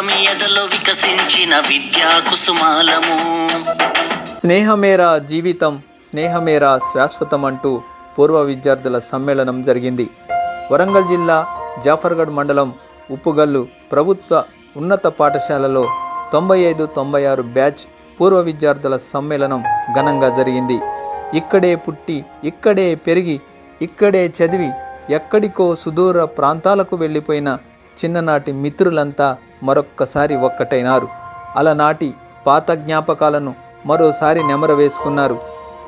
పుడమి ఎదలో వికసించిన విద్యా కుసుమాలము స్నేహమేరా జీవితం స్నేహమేరా శాశ్వతం అంటూ పూర్వ విద్యార్థుల సమ్మేళనం జరిగింది. వరంగల్ జిల్లా జాఫర్గఢ్ మండలం ఉప్పుగల్లు ప్రభుత్వ ఉన్నత పాఠశాలలో తొంభై ఐదు తొంభై ఆరు బ్యాచ్ పూర్వ విద్యార్థుల సమ్మేళనం ఘనంగా జరిగింది. ఇక్కడే పుట్టి ఇక్కడే పెరిగి ఇక్కడే చదివి ఎక్కడికో సుదూర ప్రాంతాలకు వెళ్ళిపోయిన చిన్ననాటి మిత్రులంతా మరొక్కసారి ఒక్కటైనారు. అలనాటి పాత జ్ఞాపకాలను మరోసారి నెమరవేసుకున్నారు.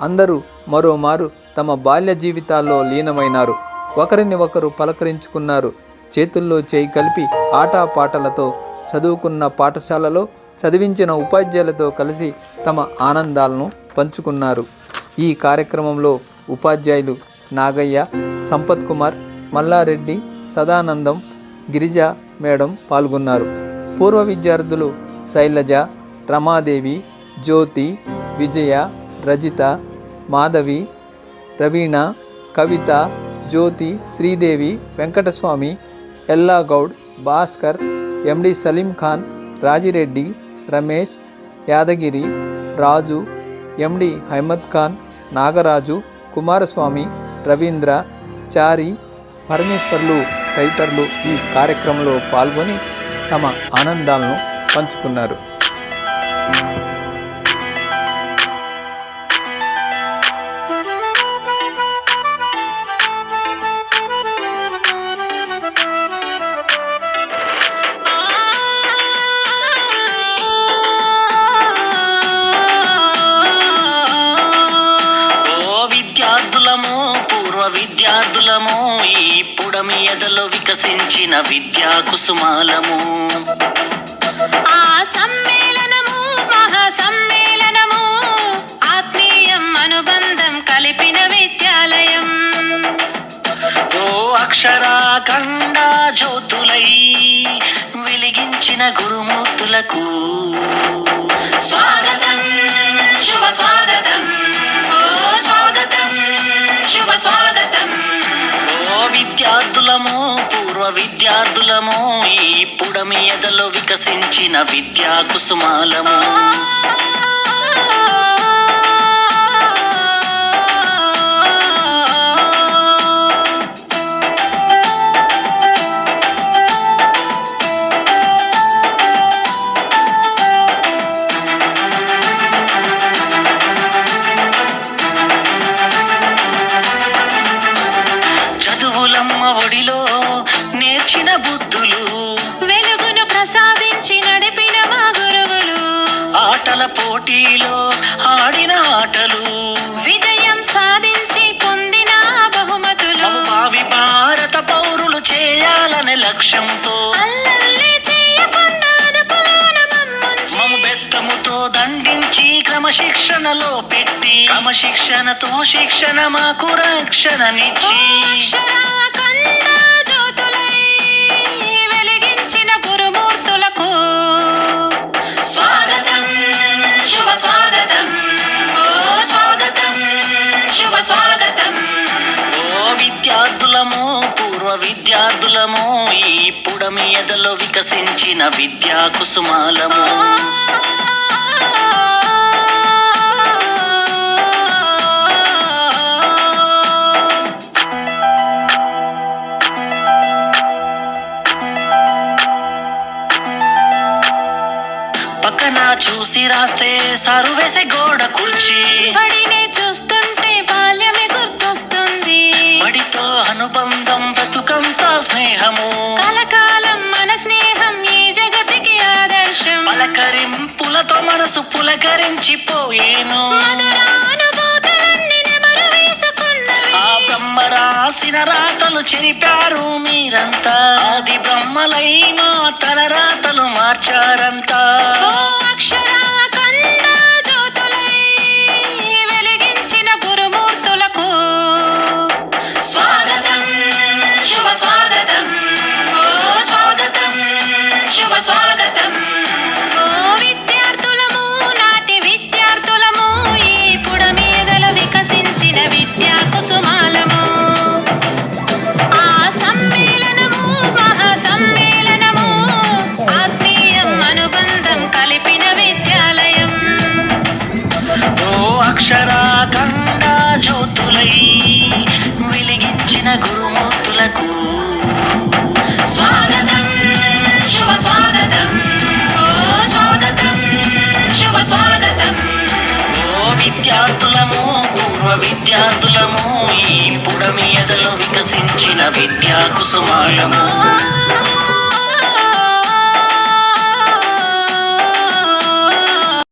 అందరూ మరోమారు తమ బాల్య జీవితాల్లో లీనమైనారు. ఒకరిని ఒకరు పలకరించుకున్నారు. చేతుల్లో చేయి కలిపి ఆటపాటలతో చదువుకున్న పాఠశాలలో చదివించిన ఉపాధ్యాయులతో కలిసి తమ ఆనందాలను పంచుకున్నారు. ఈ కార్యక్రమంలో ఉపాధ్యాయులు నాగయ్య సంపత్ కుమార్ మల్లారెడ్డి సదానందం గిరిజ మేడం పాల్గొన్నారు. పూర్వ విద్యార్థులు శైలజ రమాదేవి జ్యోతి విజయ రజిత మాధవి రవీణ కవిత జ్యోతి శ్రీదేవి వెంకటస్వామి ఎల్లాగౌడ్ భాస్కర్ ఎండి సలీం ఖాన్ రాజిరెడ్డి రమేష్ యాదగిరి రాజు ఎండి అహ్మద్ ఖాన్ నాగరాజు కుమారస్వామి రవీంద్ర చారి పరమేశ్వర్లు తదితరులు ఈ కార్యక్రమంలో పాల్గొని తమ ఆనందాలను పంచుకున్నారు. పుడమి ఎదలో వికసించిన విద్యా కుసుమాలము. ఆ సమ్మేళనము మహా సమ్మేళనము ఆత్మీయం అనుబంధం కలిపిన విద్యాలయం. ఓ అక్షరాఖండ జ్యోతులై వెలిగించిన గురుమూర్తులకు విద్యార్థులము ఈ పుడమి ఎదలో వికసించిన విద్యా కుసుమాలము. నేర్చిన బుద్ధులు. వెలుగును ప్రసాదించి నడిపిన మా గురువులు. ఆటల పోటీలో ఆడిన ఆటలు. విజయం సాధించి పొందిన బహుమతులు. భావి భారత పౌరులు చేయాలనే లక్ష్యంతో. దండించి క్రమశిక్షణలో పెట్టి. క్రమశిక్షణతో శిక్షణ మాకు రక్షణనిచ్చి. విద్యార్థులము ఈ పుడమి ఎదలో వికసించిన విద్యా కుసుమాలము. పక్కన చూసి రాస్తే సారు వేసే గోడ కుర్చీ. పలకరింపులతో మనసు పులకరించిపోయేను. రాసిన రాతలు చెరిపారు మీరంతా. ఆది బ్రహ్మలై మా తల రాతలు మార్చారంతా. విద్యార్థులము పూర్వ విద్యార్థులము ఈ పుడమి ఎదలో వికసించిన విద్యా కుసుమాలము. ఓ